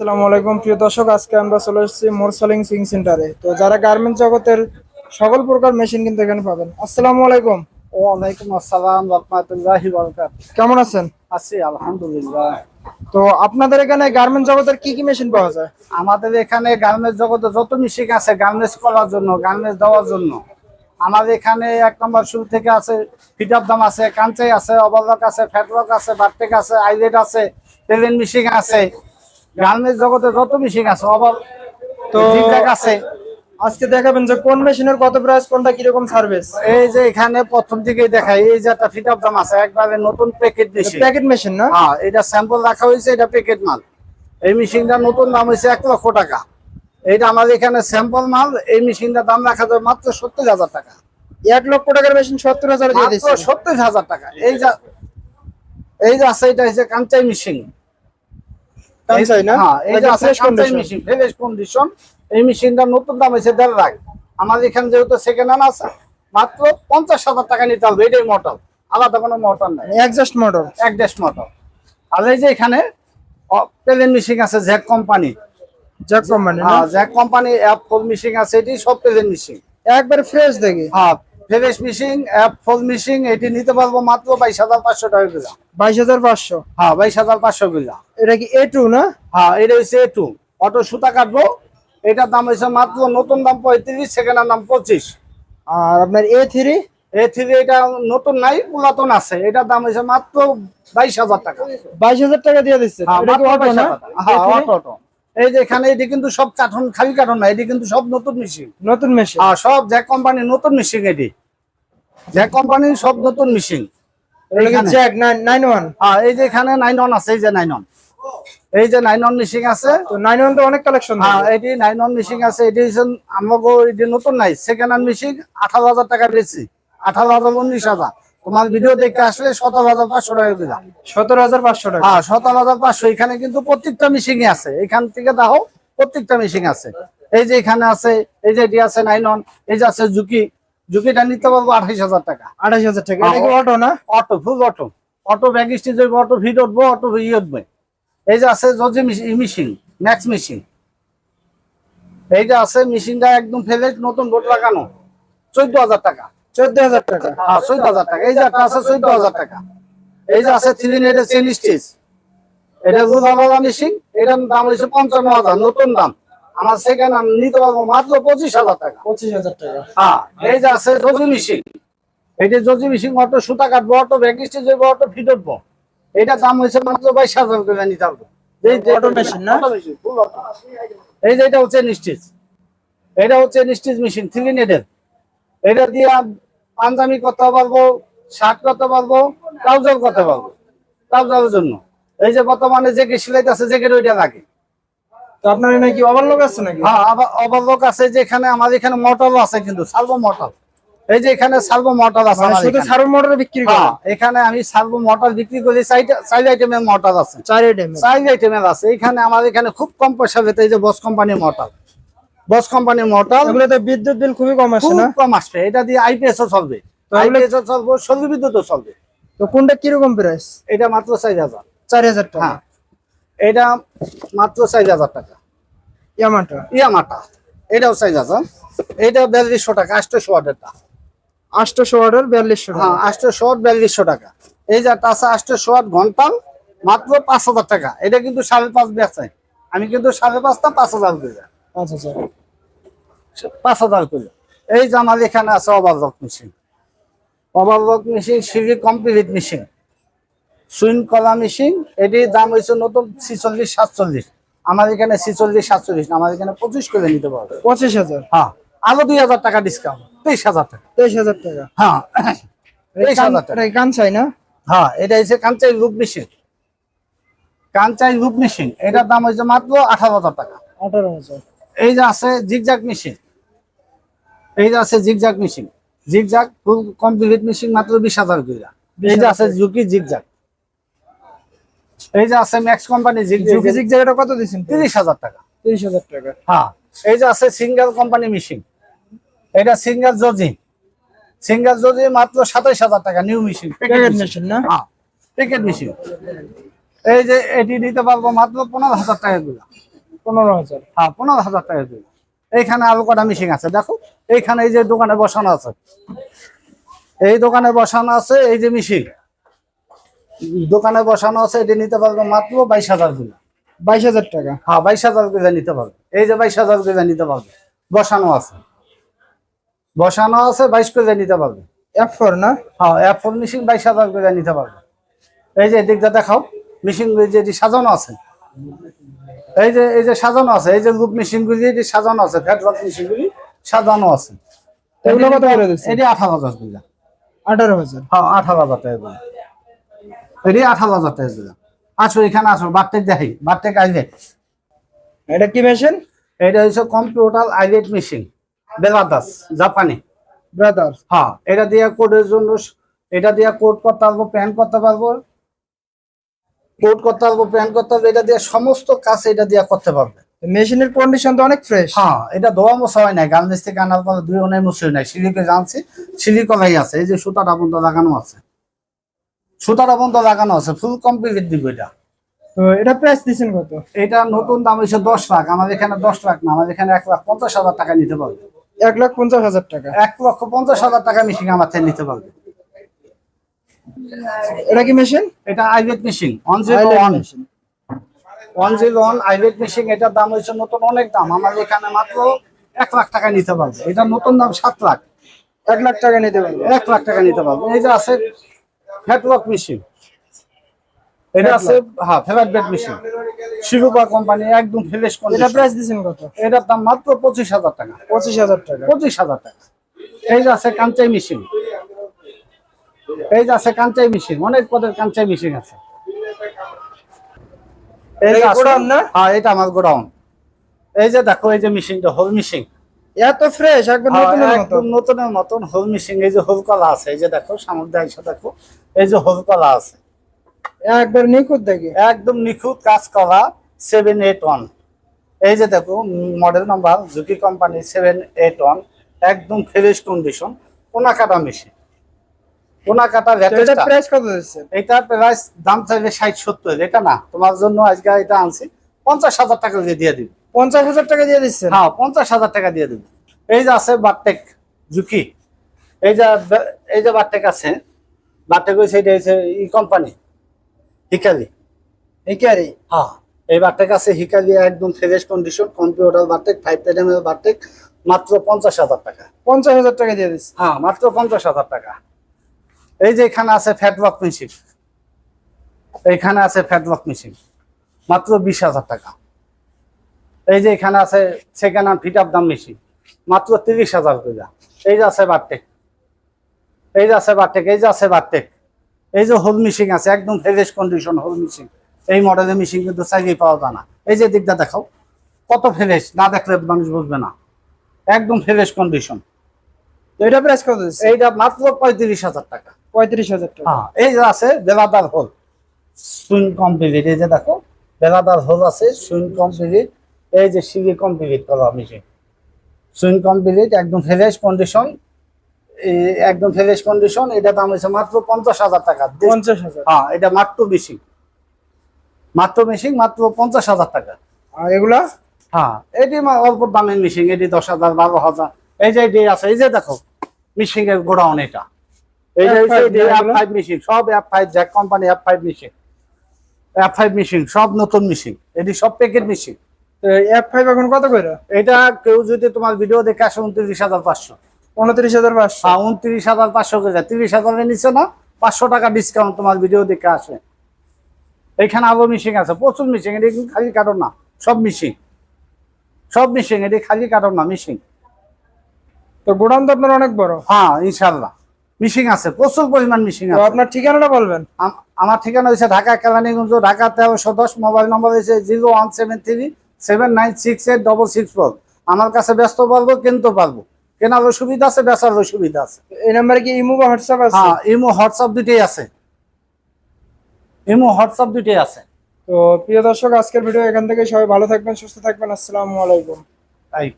আসসালামু আলাইকুম প্রিয় দর্শক। আজকে আমরা চলে এসেছি মোরসালিং সুইং সেন্টারে। তো যারা গার্মেন্টস জগতের সকল প্রকার মেশিন কিন্তু এখানে পাবেন। আসসালামু আলাইকুম। ওয়ালাইকুম আসসালাম রহমতুল্লাহি বরকাত কেমন আছেন? আছি আলহামদুলিল্লাহ। তো আপনাদের এখানে গার্মেন্টস জগতের কি কি মেশিন পাওয়া যায়? আমাদের এখানে গার্মেন্টস জগতে যত মিশিং আছে গার্মেন্টস করার জন্য গার্মেন্টস দেওয়ার জন্য। আমাদের এখানে এক নম্বর শুরু থেকে আছে ফিটার দাম আছে কাঞ্চাই আছে অবলক আছে ফ্যাটলক আছে বারটেক আছে আইলেট আছে টেলেন মিশিং আছে। গার্মেন্টস জগতে যত মেশিন আছে অবল তো আছে আজকে দেখাবেন যে কোন মেশিনের কত প্রাইস কোনটা কীরকম সার্ভিস এই যে এখানে প্রথম দিকেই দেখাই এই যে একটা ফিটার দাম আছে একবারে নতুন প্যাকেট মেশিন প্যাকেট মেশিন না? হ্যাঁ এটা স্যাম্পল রাখা হয়েছে এটা প্যাকেট মাল। এই মেশিনটা নতুন দাম হয়েছে এক লক্ষ টাকা। এটা আমাদের এখানে স্যাম্পল মাল এই মেশিনটার দাম রাখা যায় মাত্র সত্তর হাজার টাকা। এক লক্ষ টাকার মেশিন সত্তর হাজার সত্তর হাজার টাকা। এই যা এই যে আছে এটা হচ্ছে কাঞ্চাই মেশিন না? হ্যাঁ এই যে আছে fresh মেশিন ফ্রেশ কন্ডিশন এই মেশিনটার নতুন দাম হয়েছে দেড় লাখ। আমাদের এখানে যেহেতু সেকেন্ড হ্যান্ড আছে মাত্র পঞ্চাশ হাজার টাকা নিতে হবে এটাই মোটর আলাদা কোনো মোটর নাই। একজাস্ট এক দেশ মোটর আর এই যে এখানে প্লেন মেশিন আছে জ্যাক কোম্পানি জ্যাক কোম্পানি হ্যাঁ জ্যাক কোম্পানি অ্যাপ ফোল মেশিন আছে এটি সব প্লেন মেশিন একবার ফ্রেশ দেখি। হ্যাঁ ফ্রেশ মেশিন অ্যাপ ফোল মেশিন এটি নিতে পারব মাত্র বাইশ হাজার পাঁচশো টাকা কিলো বাইশ হাজার পাঁচশো? হ্যাঁ বাইশ হাজার পাঁচশো কিলো এটা কি এ টু না? হ্যাঁ এটা হচ্ছে এ টু অটো সুতা কাটবো। এটার দাম হয়েছে মাত্র নতুন দাম পঁয়ত্রিশ সেকেন্ডের দাম পঁচিশ। আর আপনার এ থ্রি এ থ্রি এটা নতুন নাই পুরাতন আছে। এটার দাম হয়েছে মাত্র বাইশ হাজার টাকা। বাইশ হাজার টাকা দিয়ে দিচ্ছে। হ্যাঁ, এটা কি মাত্র অটো 22,000 না টাকা। হ্যাঁ, অটো। এই যে এখানে এটি কিন্তু সব কার্টন খালি কার্টন না এটি কিন্তু সব নতুন মেশিন নতুন মেশিন আর সব জ্যাক কোম্পানির নতুন মেশিন এটি। জ্যাক কোম্পানির সব নতুন মেশিন জ্যাক হ্যাঁ এই যে এখানে নাইন অন আছে এই যে নাইন অন এই যে নাইন অন মেশিন আছে। তো নাইন ওয়ান তো অনেক কালেকশন হ্যাঁ এটি নাইন অন মেশিন আছে। এটি আমাকে এটি নতুন নাই সেকেন্ড হ্যান্ড মেশিন আঠারো হাজার টাকা তোমার ভিডিও দেখতে আসলে সতেরো হাজার পাঁচশো টাকা দিলাম সতেরো হাজার পাঁচশো টাকা। হ্যাঁ সতেরো হাজার পাঁচশো। এখানে কিন্তু প্রত্যেকটা মেশিনই আছে। এখান থেকে দেখো প্রত্যেকটা মেশিন আছে। এই যে এখানে আছে এই যে এটি আছে নাইন অন এই যে আছে ঝুঁকি ঝুঁকিটা নিতে পারব আঠাইশ হাজার টাকা। আঠাশ হাজার টাকা। অটো না? Auto full auto auto bag স্টেজ হইব অটো ভিড উঠবো অটো ই উঠবে। এই যে আছে জজি মেশিন ম্যাক্স মেশিন এই যে আছে মেশিনটা একদম ফেলে নতুন বোর্ড লাগানো। চোদ্দ হাজার টাকা। চোদ্দ হাজার টাকা। হ্যাঁ চোদ্দ হাজার টাকা। এই যে একটা আছে চোদ্দ হাজার টাকা। এই যে আছে থ্রি নেটের চেন স্টেজ এটা রুদাবালা মেশিন এটার দাম হয়েছে পঞ্চান্ন হাজার নতুন দাম। আমার সেকেন্ড আমি নিতে পারব মাত্র পঁচিশ হাজার টাকা। পঁচিশ হাজার টাকা। হ্যাঁ এই যে আছে জজি মেশিন এইটা জজি মেশিন অটো সুতা কাটবো অটো ব্যাগ স্টেজ হইব অটো ফিট উঠবো। এটার দাম হয়েছে মাত্র বাইশ হাজার করে নিতে পারব এই যে- যে এটা হচ্ছে নিস্টিচ এটা হচ্ছে নিস্টিচ মেশিন থ্রি নেটের এটা দিয়ে পাঞ্জাবি করতে পারব শার্ট করতে পারব ট্রাউজার করতে পারব। ট্রাউজারের জন্য। এই যে বর্তমানে যে সিলাইতে আছে জেকেট ওইটা লাগে। তো আপনার এখানে কি ওভারলোক আছে নাকি? হ্যাঁ অবলোক আছে যে এখানে আমাদের এখানে আছে কিন্তু মোটর এই যে এখানে মোটর আছে মানে শুধু। সার্ভো মোটর বিক্রি করে? হ্যাঁ, এখানে আমি মোটর বিক্রি করি চার আইটেমের মোটর আছে। চার আইটেম চার আইটেমের আছে। এখানে আমাদের এখানে খুব কম পয়সা পেতে এই যে বস কোম্পানির মোটর বস কোম্পানির মোটর এগুলোতে বিদ্যুৎ বিল খুবই কম আসে না? কম আসবে। এটা দিয়ে আইপিএস ও চলবে। তো এগুলো- আইপিএস ও চলবে সৌর বিদ্যুৎও চলবে। তো কোনটা কীরকম প্রাইস এটা মাত্র চার হাজার। চার হাজার টাকা। হ্যাঁ। এটা মাত্র চার হাজার টাকা। ইয়ামাটা ইয়ামাটা এটাও চার হাজার। এটা বিয়াল্লিশশো টাকা আটশোশো ওয়াটেরটা আটশোশো অর্ডার বিয়াল্লিশশো হ্যাঁ আটশোশো ওয়াট বিয়াল্লিশশো টাকা। এই যে আছে আটশোশো ওয়াট ঘণ্টা মাত্র পাঁচ হাজার টাকা। এটা কিন্তু সাড়ে পাঁচ বেচে আমি কিন্তু সাড়ে পাঁচটা পাঁচ হাজার করে আচ্ছা আচ্ছা পাঁচ হাজার করে। এই যে আমার এখানে আছে ওভারলক মেশিন ওভারলক মেশিন সিভি কমপ্লিট মেশিন সুইন কলা মেশিন এটির দাম হয়েছে নতুন ছিচল্লিশ সাতচল্লিশ। আমার এখানে ছিচল্লিশ সাতচল্লিশ না আমার এখানে পঁচিশ করে নিতে পারবে। পঁচিশ হাজার? হ্যাঁ আরও দুই হাজার টাকা ডিসকাউন্ট তেইশ হাজার টাকা। তেইশ হাজার টাকা? হ্যাঁ তেইশ হাজার টাকা। কান চাই না? হ্যাঁ এটা হচ্ছে Kansai loop machine. Kansai loop machine এটার দাম হয়েছে মাত্র আঠারো হাজার টাকা। আঠারো হাজার। এই যে আছে জিগজাগ মেশিন এই যে আছে zigzag machine zigzag full complete machine মাত্র বিশ হাজার করে। এই যে আছে জুকি জিগজাগ এই যে আছে ম্যাক্স কোম্পানি জিগ জায়গাটা কত দিচ্ছেন তিরিশ হাজার টাকা। তিরিশ হাজার টাকা। হ্যাঁ এই যে আছে সিঙ্গেল কোম্পানি মেশিন এটা সিঙ্গেল জজি সিঙ্গেল জজি মাত্র সাতাইশ হাজার টাকা নিউ মেশিন প্যাকেট মেশিন না? হ্যাঁ প্যাকেট মেশিন এই যে এটি দিতে পারব মাত্র পনেরো হাজার টাকা গুলা পনেরো হাজার। হ্যাঁ পনেরো হাজার টাকা দিবে এইখানে আরও কটা মেশিন আছে দেখো। এইখানে এই যে দোকানে বসানো আছে। এই দোকানে বসানো আছে এই যে মেশিন দোকানে বসানো আছে এটি নিতে পারবে মাত্র বাইশ হাজার করে। বাইশ হাজার টাকা? হ্যাঁ বাইশ হাজার করে নিতে পারবে। এই যে বাইশ হাজার করে নিতে পারবে। বসানো আছে। বসানো আছে বাইশ করে নিতে পারবে। এফ ফোর না? হ্যাঁ অ্যাপল মেশিন বাইশ হাজার করে নিতে পারবে। এই যে এদিকটা দেখাও মেশিন যেটি সাজানো আছে। এই যে এই যে সাজানো আছে এই যে লুপ মেশিন গুলি এটি সাজানো আছে ফ্যাটলক মেশিন গুলি সাজানো আছে। এগুলো কত করে দিচ্ছেন? এটি আঠারো হাজার করে আঠারো হাজার। হ্যাঁ আঠারো হাজার টাকা এটি আঠারো হাজার টাকা আসো এখানে আসো বারটেক দেখাই বারটেক এটা কি মেশিন এটা হচ্ছে কম্পিউটার আইলেট মেশিন বেলাদাস জাপানি ব্রাদার হ্যাঁ এটা দিয়ে কোডের জন্য এটা দিয়ে কোড করতে পারব প্যান করতে পারব। কোড করতে পারব প্যান করতে পারব এটা দিয়ে সমস্ত কাজ এটা দিয়ে করতে পারবে। মেশিনের কন্ডিশন তো অনেক ফ্রেশ হ্যাঁ এটা ধোয়া মোছা হয় নাই গার্মেন্টস থেকে আনার পরে দুই অনেক মুছে নাই সিলিকে জানছি সিলিকলাই আছে এই যে সুতাটা বন্ধ লাগানো আছে। সুতাটা বন্ধ লাগানো আছে ফুল কমপ্লিট দিব এটা। তো এটা প্রাইস দিচ্ছেন কত? এটা নতুন দাম হচ্ছে দশ লাখ আমাদের এখানে দশ লাখ না আমাদের এখানে এক লাখ পঞ্চাশ হাজার টাকা নিতে পারবে। এক লাখ পঞ্চাশ হাজার টাকা। এক লক্ষ পঞ্চাশ হাজার টাকা মেশিন আমার থেকে নিতে পারবে। এটা কি মেশিন এটা আইভেট machine one zero one machine one zero one আইভেট machine এটার দাম হচ্ছে নতুন অনেক দাম আমার এখানে মাত্র এক লাখ টাকা নিতে পারবে। এটা নতুন দাম সাত লাখ। এক লাখ টাকা নিতে পারবে। এক লাখ টাকা নিতে পারবে। এই যে আছে ফ্যাটলক মেশিন এটা আছে হ্যাঁ ফেভার বেড মেশিন শিরুপা কোম্পানি একদম ফ্রেশ এটা প্রাইস কত? এটার দাম মাত্র পঁচিশ হাজার টাকা। পঁচিশ হাজার টাকা। পঁচিশ হাজার টাকা। এই যে আছে কাঞ্চাই মেশিন এই যে আছে কাঞ্চাই মেশিন অনেক পদের কাঞ্চাই মেশিন আছে। এই গোডাউন না? হ্যাঁ এটা আমার গোডাউন। এই যে দেখো এই যে মেশিনটা হোল মেশিন এত ফ্রেশ একবার নতুনের একদম নতুনের মতন হোল মেশিন এই যে হোল কলা আছে এই যে দেখো সামগ্রী এসে দেখো এই যে হোল কলা আছে। একবার নিখুঁত দেখি। একদম নিখুঁত কাজ করা সেভেন এইট ওয়ান এই যে দেখো model number Juki company seven eight one একদম ফ্রেশ কন্ডিশন কোনা কাটা মেশিন কোনা কাটা এটা প্রাইস কত দিচ্ছেন এটা প্রাইস দাম চাইলে ষাট সত্তর এটা না। তোমার জন্য আজকে এটা আনছি পঞ্চাশ হাজার টাকা দিয়ে দিয়ে দিবি। পঞ্চাশ হাজার টাকা দিয়ে দিচ্ছেন? হ্যাঁ পঞ্চাশ হাজার টাকা দিয়ে দিবি এই যে আছে বারটেক জুকি এই যে এই যে বারটেক আছে বারটেক হয়েছে এটা হচ্ছে ই কোম্পানি হিকালি একেবারে হ্যাঁ এই বারটেক আছে হিকালি একদম fresh condition computer bartack five এর বারটেক মাত্র পঞ্চাশ হাজার টাকা। পঞ্চাশ হাজার টাকা দিয়ে দিচ্ছেন? হ্যাঁ মাত্র পঞ্চাশ হাজার টাকা। এই যে এখানে আছে ফ্যাটলক মেশিন এইখানে আছে ফ্যাটলক মেশিন মাত্র বিশ হাজার টাকা। এই যে এখানে আছে সেকেন্ড হ্যান্ড ফিট আপ দাম মেশিন মাত্র তিরিশ হাজার টাকা। এই যে আছে বারটেক এই যে আছে বারটেক এই যে আছে বারটেক এই যে হোল মিশিং আছে একদম ফ্রেশ কন্ডিশন হোল মিশিং এই মডেলের মিশিং কিন্তু চাইলেই পাওয়া যায় না। এই যে দিকটা দেখাও কত ফ্রেশ না দেখলে মানুষ বুঝবে না। একদম ফ্রেশ কন্ডিশন এটা প্রাইস কত এইটা মাত্র পঁয়ত্রিশ হাজার টাকা। পঁয়ত্রিশ হাজার টাকা। হ্যাঁ এই যে আছে বেলাদার হোল সুইং কমপ্লিট এই যে দেখো বেলাদার হোল আছে সুইং কমপ্লিট এই যে সিঁড়ি কমপ্লিট করা মেশিন সুইং কমপ্লিট একদম ফ্রেশ কন্ডিশন একদম ফ্রেশ কন্ডিশন এটা দাম হচ্ছে মাত্র পঞ্চাশ হাজার টাকা। পঞ্চাশ হাজার। হ্যাঁ এটা মাত্র মেশিন মাত্র মেশিন মাত্র পঞ্চাশ হাজার টাকা। আর এগুলা? হ্যাঁ এটি অল্প দামের মেশিন এটি দশ হাজার বারো হাজার। এই যে এটি আছে এই যে দেখো মেশিন এর গোডাউন এটা। এই যে F5 না এফ ফাইভ মেশিন সব F five Jack company F five machine F five machine সব নতুন মেশিন এটি সব প্যাকেট মেশিন এফ ফাইভ এখন কত করে? এটা কেউ যদি তোমার ভিডিও দেখে আসে উনত্রিশ হাজার পাঁচশো। উনত্রিশ হাজার পাঁচশো? হ্যাঁ উনত্রিশ হাজার পাঁচশো করে তিরিশ হাজারের নিচে না পাঁচশো টাকা ডিসকাউন্ট তোমার ভিডিও দেখে আসে। এখানে আরও মিশিং আছে প্রচুর মিশিং এটি খালি কাটন না সব মিশিং সব মিশিং এটি খালি কাটন না মিশিং তো গোডাউন তো আপনার অনেক বড়। হ্যাঁ ইনশাল্লাহ মিশিং আছে প্রচুর পরিমাণ মিশিং আছে। আপনার ঠিকানাটা বলবেন? আম- আমার ঠিকানা হচ্ছে ঢাকা কেলানিগঞ্জ ঢাকা তেরোশো দশ মোবাইল নম্বর হচ্ছে zero one seven three seven nine six eight double six four আমার কাছে ব্যস্ত পারব কিনতে পারব। কেনারও সুবিধা আছে বেচারও সুবিধা আছে। এই নাম্বারে কি ইমো বা হোয়াটসঅ্যাপ আছে? হ্যাঁ ইমো হোয়াটসঅ্যাপ দুটোই আছে। ইমো হোয়াটসঅ্যাপ দুটোই আছে। তো প্রিয় দর্শক আজকের ভিডিও এখান থেকে সবাই ভালো থাকবেন সুস্থ থাকবেন। আসসালামু আলাইকুম। তাই।